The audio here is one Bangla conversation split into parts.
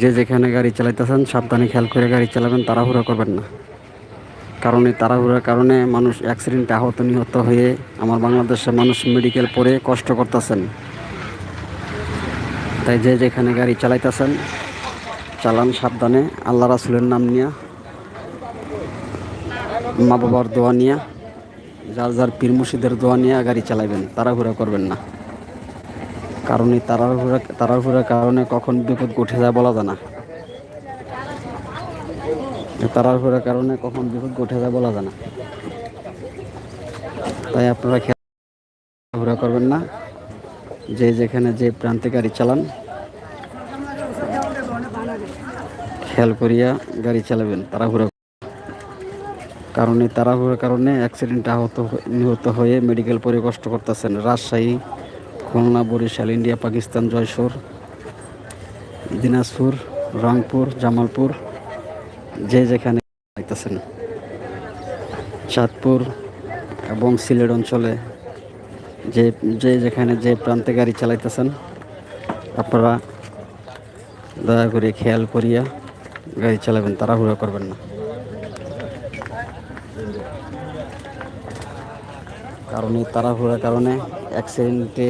যে যেখানে গাড়ি চালাইতেছেন, সাবধানে খেয়াল করে গাড়ি চালাবেন, তাড়াহুড়া করবেন না। কারণ এই তাড়াহুড়ার কারণে মানুষ অ্যাক্সিডেন্টে আহত নিহত হয়ে আমার বাংলাদেশের মানুষ মেডিকেল পড়ে কষ্ট করতেছেন। তাই যে যেখানে গাড়ি চালাইতেছেন, চালান সাবধানে, আল্লাহ রাসুলের নাম নিয়ে মা বাবার দোয়া নিয়ে, যার যার পীর মুর্শিদের দোয়া নিয়ে গাড়ি চালাবেন তাড়াহুড়া করবেন না। কারণ এই তাড়াহুড়া তাড়াহুড়ার কারণে কখন বিপদ ঘটে যায় বলা যায় না। তাড়াহুড়ার কারণে কখন বিপদ ঘটে যায় বলা যায় না। তাই আপনারা খেলাধুলা করবেন না। যে যেখানে যে প্রান্তে গাড়ি চালান, খেয়াল করিয়া গাড়ি চালাবেন তাড়াহুড়া কারণ তাড়াহুড়োর কারণে অ্যাক্সিডেন্ট আহত নিহত হয়ে মেডিকেল পরে কষ্ট করতেছেন। রাজশাহী খুলনা, বরিশাল, ইন্ডিয়া, পাকিস্তান, জয়সুর, দিনাজপুর, রংপুর, জামালপুর, যে যেখানে পাইতেছেন চাঁদপুর এবং সিলেট অঞ্চলে যে যে যেখানে যে প্রান্তে গাড়ি চালাইতেছেন, আপনারা দয়া করে খেয়াল করিয়া গাড়ি চালাবেন, তাড়াহুড়ো করবেন না। কারণ এই তাড়াহুড়ার কারণে অ্যাক্সিডেন্টে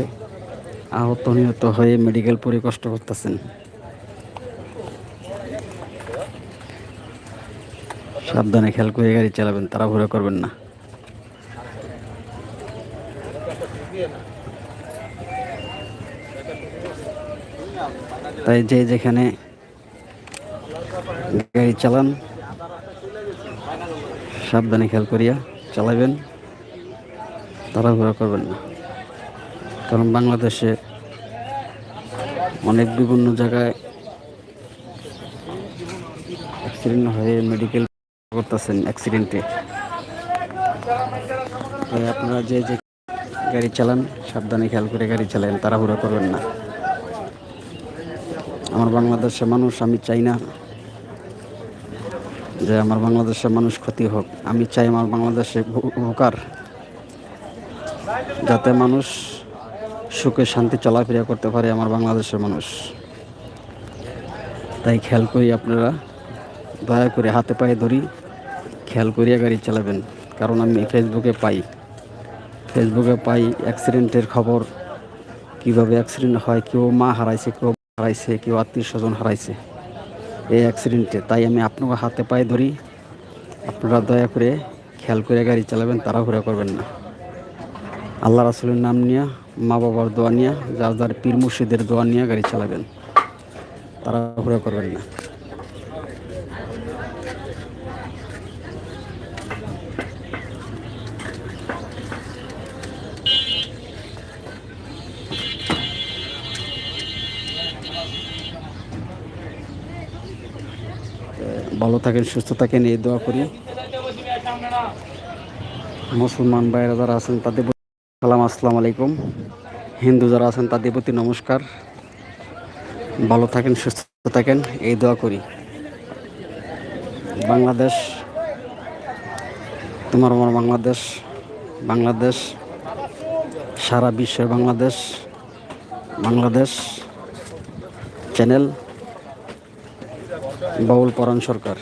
আহত, নিহত হয়ে মেডিকেল পরে কষ্ট করতেছেন। সাবধানে খেয়াল করে গাড়ি চালাবেন, তাড়াহুড়া করবেন না। তাই যে যেখানে গাড়ি চালান, সাবধানে খেয়াল করিয়া চালাবেন, তাড়াহুড়া করবেন না। কারণ বাংলাদেশে অনেক বিভিন্ন জায়গায় অ্যাক্সিডেন্ট হয়ে মেডিকেল করতেছেন অ্যাক্সিডেন্টে তাই আপনারা যে যে গাড়ি চালান, সাবধানে খেয়াল করে গাড়ি চালান তাড়াহুড়া করবেন না। আমার বাংলাদেশের মানুষ, আমি চাই না যে আমার বাংলাদেশের মানুষ ক্ষতি হোক। আমি চাই আমার বাংলাদেশে উপকার। যাতে মানুষ সুখে শান্তি চলাফেরা করতে পারে আমার বাংলাদেশের মানুষ। তাই খেয়াল করি আপনারা, দয়া করে হাতে পায়ে ধরি, খেয়াল করিয়া গাড়ি চালাবেন। কারণ আমি ফেসবুকে পাই। ফেসবুকে পাই অ্যাক্সিডেন্টের খবর, কীভাবে অ্যাক্সিডেন্ট হয়, কেউ মা হারাইছে, কেউ হারাইছে, কেউ আত্মীয় স্বজন হারাইছে এই অ্যাক্সিডেন্টে তাই আমি আপনাকে হাতে পায়ে ধরি, আপনারা দয়া করে খেয়াল করে গাড়ি চালাবেন, তাড়াহুড়া করবেন না। আল্লাহ রাসুলের নাম নিয়ে, মা বাবার দোয়া নিয়ে, যার যার পীর মুর্শিদের দোয়া নিয়ে গাড়ি চালাবেন। তাড়াহুড়া করবেন না। ভালো থাকেন, সুস্থ থাকেন, এই দোয়া করি। মুসলমান ভাইরা যারা আছেন, তাদের সালাম আসসালাম আলাইকুম। হিন্দু যারা আছেন, তাদের প্রতি নমস্কার। ভালো থাকেন, সুস্থ থাকেন, এই দোয়া করি। বাংলাদেশ, তোমার আমার বাংলাদেশ বাংলাদেশ, সারা বিশ্বের Bangladesh Bangladesh channel, Baul Poran Sarkar.